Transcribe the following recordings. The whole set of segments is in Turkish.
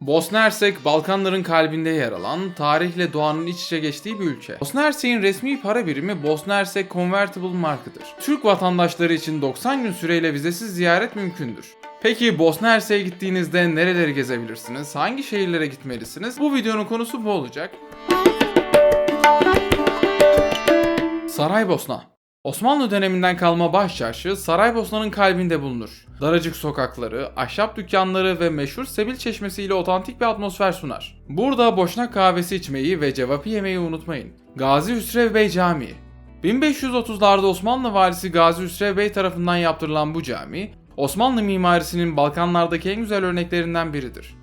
Bosna Hersek, Balkanların kalbinde yer alan, tarihle doğanın iç içe geçtiği bir ülke. Bosna Hersek'in resmi para birimi Bosna Hersek Convertible Mark'ıdır. Türk vatandaşları için 90 gün süreyle vizesiz ziyaret mümkündür. Peki Bosna Hersek'e gittiğinizde nereleri gezebilirsiniz? Hangi şehirlere gitmelisiniz? Bu videonun konusu bu olacak. Saraybosna Osmanlı döneminden kalma baş çarşı Saraybosna'nın kalbinde bulunur. Daracık sokakları, ahşap dükkanları ve meşhur Sebil Çeşmesi ile otantik bir atmosfer sunar. Burada boşnak kahvesi içmeyi ve cevapi yemeyi unutmayın. Gazi Hüsrev Bey Camii 1530'larda Osmanlı valisi Gazi Hüsrev Bey tarafından yaptırılan bu cami, Osmanlı mimarisinin Balkanlardaki en güzel örneklerinden biridir.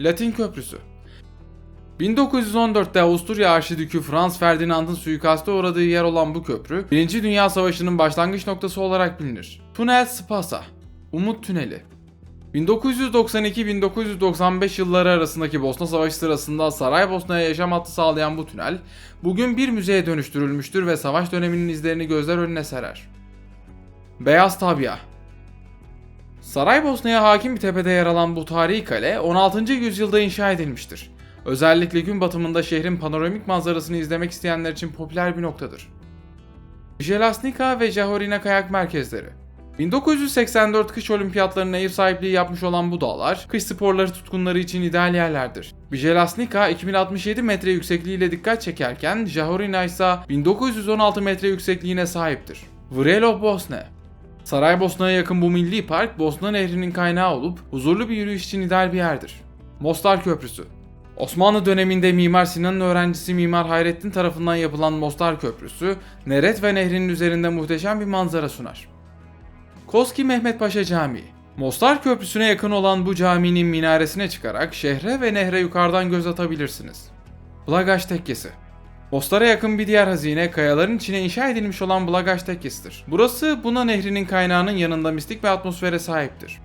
Latin Köprüsü 1914'te Avusturya Arşidükü Franz Ferdinand'ın suikaste uğradığı yer olan bu köprü, 1. Dünya Savaşı'nın başlangıç noktası olarak bilinir. Tunel Spasa, Umut Tüneli 1992-1995 yılları arasındaki Bosna Savaşı sırasında Saraybosna'ya yaşam hattı sağlayan bu tünel, bugün bir müzeye dönüştürülmüştür ve savaş döneminin izlerini gözler önüne serer. Beyaz Tabya Saraybosna'ya hakim bir tepede yer alan bu tarihi kale 16. yüzyılda inşa edilmiştir. Özellikle gün batımında şehrin panoramik manzarasını izlemek isteyenler için popüler bir noktadır. Jelasnika ve Jahorina kayak merkezleri 1984 kış olimpiyatlarına ev sahipliği yapmış olan bu dağlar, kış sporları tutkunları için ideal yerlerdir. Jelasnika 2067 metre yüksekliğiyle dikkat çekerken Jahorina ise 1916 metre yüksekliğine sahiptir. Vrelo Bosne Saraybosna'ya yakın bu milli park, Bosna Nehri'nin kaynağı olup huzurlu bir yürüyüş için ideal bir yerdir. Mostar Köprüsü Osmanlı döneminde Mimar Sinan'ın öğrencisi Mimar Hayrettin tarafından yapılan Mostar Köprüsü, Neret ve Nehri'nin üzerinde muhteşem bir manzara sunar. Koski Mehmet Paşa Camii Mostar Köprüsü'ne yakın olan bu caminin minaresine çıkarak şehre ve nehre yukarıdan göz atabilirsiniz. Blagaş Tekkesi Mostar'a yakın bir diğer hazine kayaların içine inşa edilmiş olan Blagaş Tekkesi'dir. Burası Buna Nehri'nin kaynağının yanında mistik bir atmosfere sahiptir.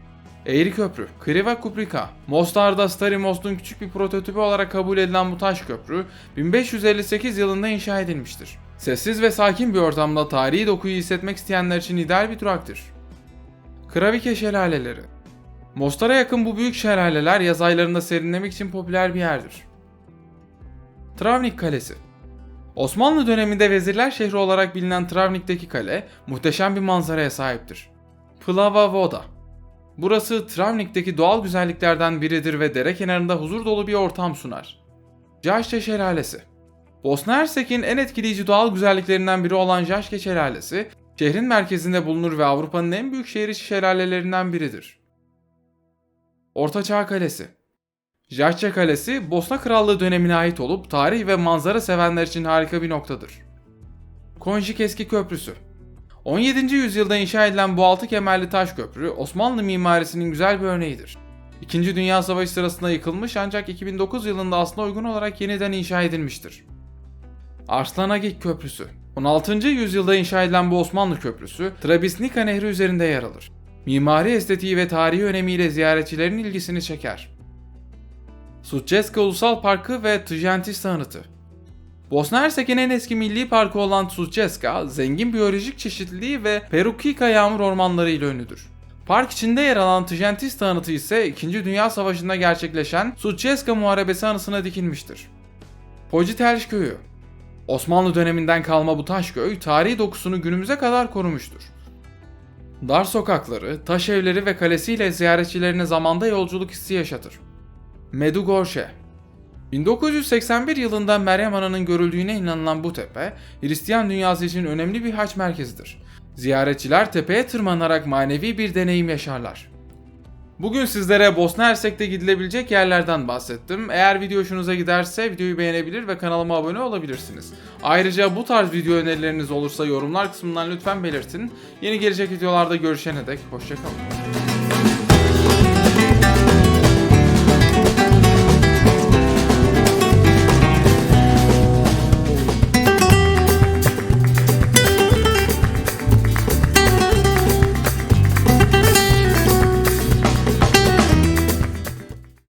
Eğri Köprü, Kriva Kuprika. Mostar'da Stari Most'un küçük bir prototipi olarak kabul edilen bu taş köprü 1558 yılında inşa edilmiştir. Sessiz ve sakin bir ortamda tarihi dokuyu hissetmek isteyenler için ideal bir duraktır. Kravike Şelaleleri Mostar'a yakın bu büyük şelaleler yaz aylarında serinlemek için popüler bir yerdir. Travnik Kalesi Osmanlı döneminde vezirler şehri olarak bilinen Travnik'teki kale muhteşem bir manzaraya sahiptir. Plava Voda Burası Travnik'teki doğal güzelliklerden biridir ve dere kenarında huzur dolu bir ortam sunar. Jaşke Şelalesi Bosna Hersek'in en etkileyici doğal güzelliklerinden biri olan Jaşke Şelalesi, şehrin merkezinde bulunur ve Avrupa'nın en büyük şehir içi şelalelerinden biridir. Ortaçağ Kalesi Jaşke Kalesi, Bosna Krallığı dönemine ait olup tarih ve manzara sevenler için harika bir noktadır. Konjik Eski Köprüsü 17. yüzyılda inşa edilen bu altı kemerli taş köprü Osmanlı mimarisinin güzel bir örneğidir. İkinci Dünya Savaşı sırasında yıkılmış ancak 2009 yılında aslına uygun olarak yeniden inşa edilmiştir. Arslanagik Köprüsü 16. yüzyılda inşa edilen bu Osmanlı köprüsü Trabisnika Nehri üzerinde yer alır. Mimari estetiği ve tarihi önemiyle ziyaretçilerin ilgisini çeker. Suceska Ulusal Parkı ve Tjantis Anıtı Bosna Hersek'in en eski milli parkı olan Suceska, zengin biyolojik çeşitliliği ve Perukika yağmur ormanları ile ünlüdür. Park içinde yer alan Tjantis anıtı ise 2. Dünya Savaşı'nda gerçekleşen Suceska Muharebesi anısına dikilmiştir. Pojitelj Köyü Osmanlı döneminden kalma bu taş köy, tarihi dokusunu günümüze kadar korumuştur. Dar sokakları, taş evleri ve kalesiyle ziyaretçilerine zamanda yolculuk hissi yaşatır. Medugorje 1981 yılında Meryem Ana'nın görüldüğüne inanılan bu tepe, Hristiyan dünyası için önemli bir haç merkezidir. Ziyaretçiler tepeye tırmanarak manevi bir deneyim yaşarlar. Bugün sizlere Bosna Hersek'te gidilebilecek yerlerden bahsettim. Eğer video hoşunuza giderse videoyu beğenebilir ve kanalıma abone olabilirsiniz. Ayrıca bu tarz video önerileriniz olursa yorumlar kısmından lütfen belirtin. Yeni gelecek videolarda görüşene dek hoşçakalın.